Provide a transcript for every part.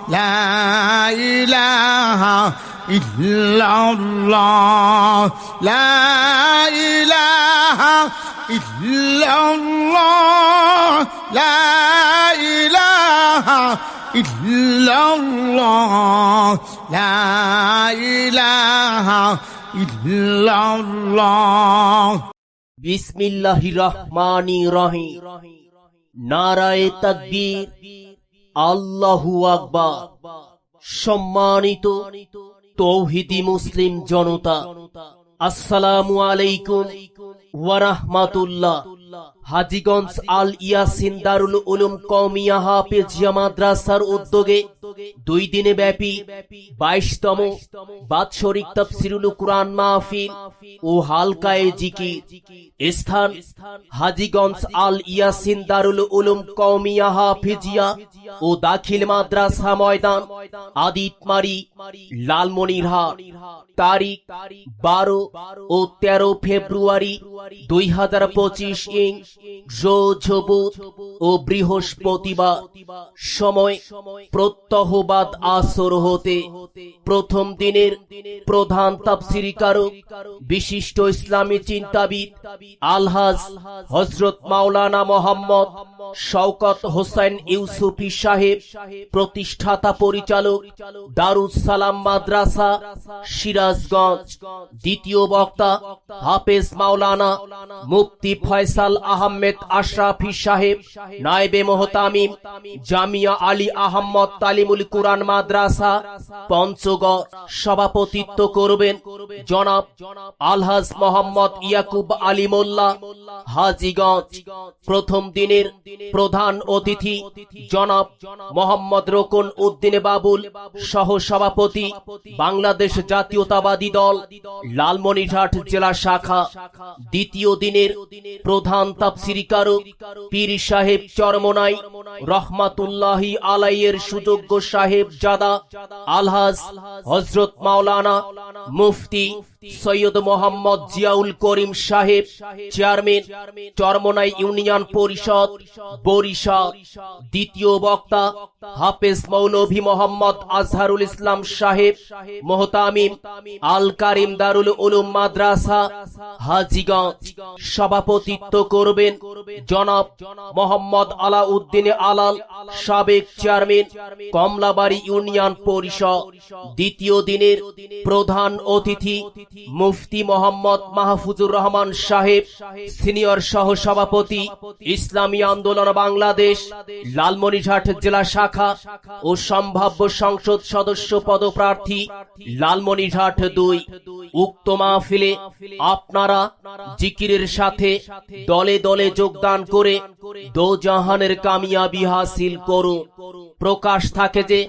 لا إله إلا الله لا إله إلا الله لا إله إلا الله لا إله إلا الله বিসমিল্লাহি রহমানি রহিম নারায়ে তাকবীর আল্লাহু আকবার। সম্মানিত তৌহিদি মুসলিম জনতা আসসালামু আলাইকুম ওয়া রাহমাতুল্লাহ। হাজীগঞ্জ আল ইয়াসিন দারুল উলুম কওমিয়া হাফেজিয়া মাদ্রাসার উদ্যোগে দুই দিনে ব্যাপী বাইশতম বাৎসরিক তাফসিরুল কুরআন মাহফিল ও হালকায়ে জিকির স্থান হাজীগঞ্জ আল ইয়াসিন দারুল উলুম কওমিয়া হাফেজিয়া ও দাখিল মাদ্রাসা ময়দান আদিতমারি লালমনিরহাট। তারিখ বারো ও তেরো ফেব্রুয়ারি দুই হাজার পঁচিশ ইং ও বৃহস্পতিবার সময় প্রত্যহবাদ আসর হতে প্রথম দিনের প্রধান বিশিষ্ট ইসলামী চিন্তাবিদ আলহাজ হজরত মাওলানা মোহাম্মদ শওকত হোসেন ইউসুফি সাহেব, প্রতিষ্ঠাতা পরিচালক দারুস সালাম মাদ্রাসা, সিরাজগঞ্জ, দ্বিতীয় বক্তা হাফেজ মাওলানা ফয়সাল আহমেদ আশরাফি সাহেব জামিয়া আলী আহমদ তালিমুল কুরআন মাদ্রাসা, পঞ্চগড় সভাপতিত্ব করবেন জনাব আলহাজ মোহাম্মদ ইয়াকুব আলী মোল্লা হাজিগঞ্জ, প্রথম দিনের প্রধান অতিথি জনাব মোহাম্মদ রোকন উদ্দিন বাবুল সহ সভাপতি বাংলাদেশ জাতীয়তাবাদী দল, লালমনিরহাট জেলা শাখা, দ্বিতীয় দিনের প্রধান তাপসিরিকারক পীর সাহেব চরমনাই রহমাতুল্লাহি আলাইয়ের সুযোগ্য সাহেব জাদা আলহাজ হজরত মাওলানা মুফতি সৈয়দ মোহাম্মদ জিয়াউল করিম সাহেব, চেয়ারম্যান, চরমনাই ইউনিয়ন পরিষদ, বরিশাল, দ্বিতীয় বক্তা হাফেজ মৌলভী মোহাম্মদ আজহারুল ইসলাম সাহেব, মোহতামিম আল কারিম দারুল উলুম মাদ্রাসা, হাজিগঞ্জ। সভাপতিত্ব করবেন জনাব মোহাম্মদ আলাউদ্দিন আলাল, সাবেক চেয়ারম্যান, কমলাবাড়ি ইউনিয়ন পরিষদ। দ্বিতীয় দিনের প্রধান অতিথি মুফতি মোহাম্মদ মাহফুজুর রহমান সাহেব, সিনিয়র সহ সভাপতি ইসলামী আন্দোলন বাংলাদেশ, লালমনিরহাট জেলা শাখা ও সম্ভাব্য সংসদ সদস্য পদপ্রার্থী লালমনিরহাট দুই। উক্ত মাহফিলে আপনারা জিকিরের সাথে দলে দলে যোগদান করে দোজাহানের কামিয়াবি হাসিল করুন। প্রকাশ থাকে যে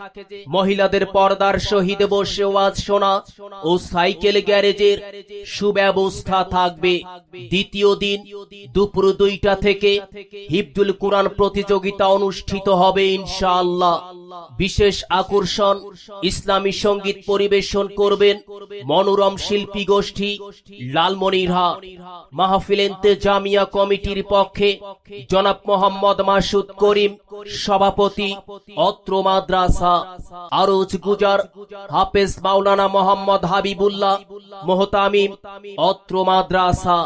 মহিলাদের পর্দার শহীদ বসে ওয়াজ শোনা ও সাইকেল গ্যারেজের সুব্যবস্থা থাকবে। দ্বিতীয় দিন দুপুর দুইটা থেকে হিবদুল কোরআন প্রতিযোগিতা অনুষ্ঠিত হবে ইনশাআল্লাহ। বিশেষ আকর্ষণ, ইসলামী সংগীত পরিবেশন করবেন মনোরম শিল্পী গোষ্ঠী লালমনিরহাট মাহফিলেন্তে জামিয়া কমিটির পক্ষে জনাব মোহাম্মদ মাসুদ করিম সভাপতি, অত্র মাদ্রাসা, আরজ গুজার, হাফেজ মাওলানা মোহাম্মদ হাবিবুল্লাহ মোহতামিম, অত্র মাদ্রাসা।